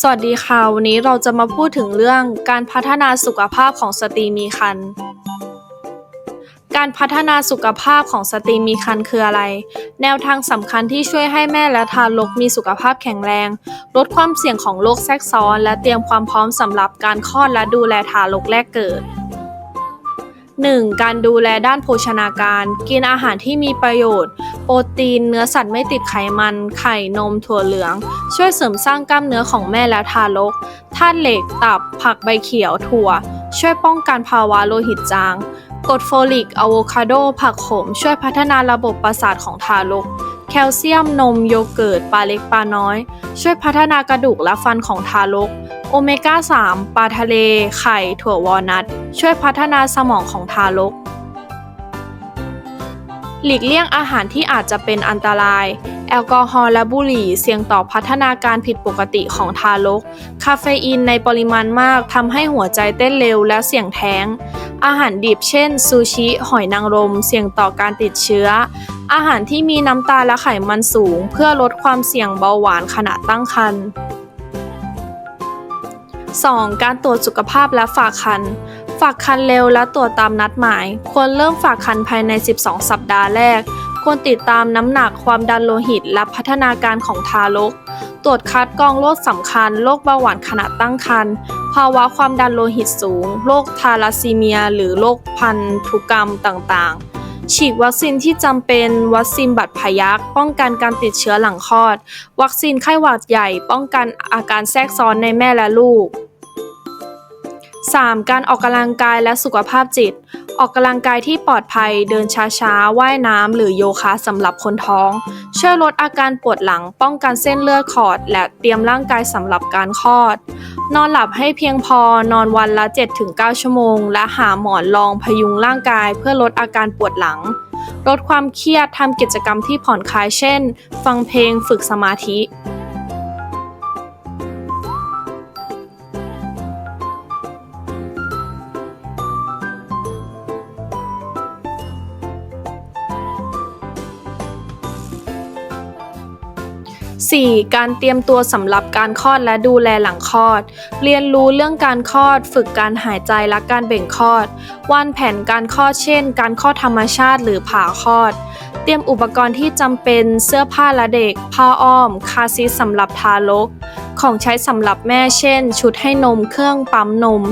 สวัสดีค่ะ วันนี้เราจะมาพูดถึงเรื่องการพัฒนาสุขภาพของสตรีมีครรภ์การพัฒนาสุขภาพของสตรีมีครรภ์คืออะไร แนวทางสำคัญที่ช่วยให้แม่และทารกมีสุขภาพแข็งแรง ลดความเสี่ยงของโรคแทรกซ้อน และเตรียมความพร้อมสำหรับการคลอดและดูแลทารกแรกเกิด 1. การดูแลด้านโภชนาการ กินอาหารที่มีประโยชน์ โปรตีน เนื้อสัตว์ไม่ติดไขมัน ไข่นมถั่วเหลือง ช่วยเสริมสร้างกล้ามเนื้อของแม่และทารกธาตุเหล็กตับ ผักใบเขียวถั่ว ช่วยป้องกันภาวะโลหิตจางกรดโฟลิกอะโวคาโด ผักขม ช่วยพัฒนาระบบประสาทของทารก แคลเซียมนมโยเกิร์ตปลาเล็กปลาน้อย ช่วยพัฒนากระดูกและฟันของทารก โอเมก้า 3 ปลาทะเล ไข่ ถั่ววอลนัท ช่วยพัฒนาสมองของทารก หลีกเลี่ยงอาหารที่อาจจะเป็นอันตราย แอลกอฮอล์และบุหรี่เสี่ยงต่อพัฒนาการผิดปกติของทารก คาเฟอีนในปริมาณมากทำให้หัวใจเต้นเร็วและเสี่ยงแท้ง อาหารดิบเช่น ซูชิ หอยนางรม เสี่ยงต่อการติดเชื้อ อาหารที่มีน้ำตาลและไขมันสูง เพื่อลดความเสี่ยงเบาหวานขณะตั้งครรภ์ 2. การตรวจสุขภาพและฝากครรภ์ ฝากครรภ์เร็วและตรวจตามนัดหมาย ควรเริ่มฝากครรภ์ภายใน 12 สัปดาห์แรก ควรติดตามน้ำหนักความดันโลหิตและพัฒนาการของทารก ตรวจคัดกรองโรคสำคัญ โรคเบาหวานขณะตั้งครรภ์ภาวะความดันโลหิตสูง โรคทาลัสซีเมีย หรือโรคพันธุกรรมต่างๆฉีดวัคซีนที่จำเป็น วัคซีนบัตรพยักป้องกันการติดเชื้อหลังคลอด วัคซีนไข้หวัดใหญ่ ป้องกันอาการแทรกซ้อนในแม่และลูก 3. การออกกำลังกายและสุขภาพจิต ออกกำลังกายที่ปลอดภัย เดินช้าๆ ว่ายน้ำหรือโยคะสำหรับคนท้อง ช่วยลดอาการปวดหลัง ป้องกันเส้นเลือดขอด และเตรียมร่างกายสำหรับการคลอด นอนหลับให้เพียงพอ นอนวันละ 7-9 ชั่วโมง และหาหมอนรองพยุงร่างกาย เพื่อลดอาการปวดหลัง ลดความเครียดทำกิจกรรมที่ผ่อนคลายเช่น ฟังเพลงฝึกสมาธิ 4. การเตรียมตัวสำหรับการคลอดและดูแลหลังคลอด เรียนรู้เรื่องการคลอด ฝึกการหายใจและการเบ่งคลอด วางแผนการคลอดเช่น การคลอดธรรมชาติหรือผ่าคลอด เตรียมอุปกรณ์ที่จำเป็น เสื้อผ้าและเด็ก ผ้าอ้อม คาซีทสำหรับทารก ของใช้สำหรับแม่เช่น ชุดให้นม เครื่องปั๊มนม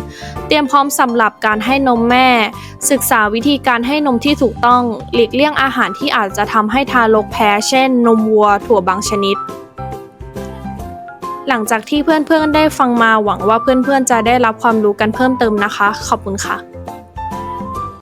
เตรียมพร้อมสำหรับการให้นมแม่ ศึกษาวิธีการให้นมที่ถูกต้อง หลีกเลี่ยงอาหารที่อาจจะทำให้ทารกแพ้ เช่น นมวัว ถั่วบางชนิด หลังจากที่เพื่อนๆได้ฟังมาหวังว่าเพื่อนๆจะได้รับความรู้กันเพิ่มเติมนะคะ ขอบคุณค่ะ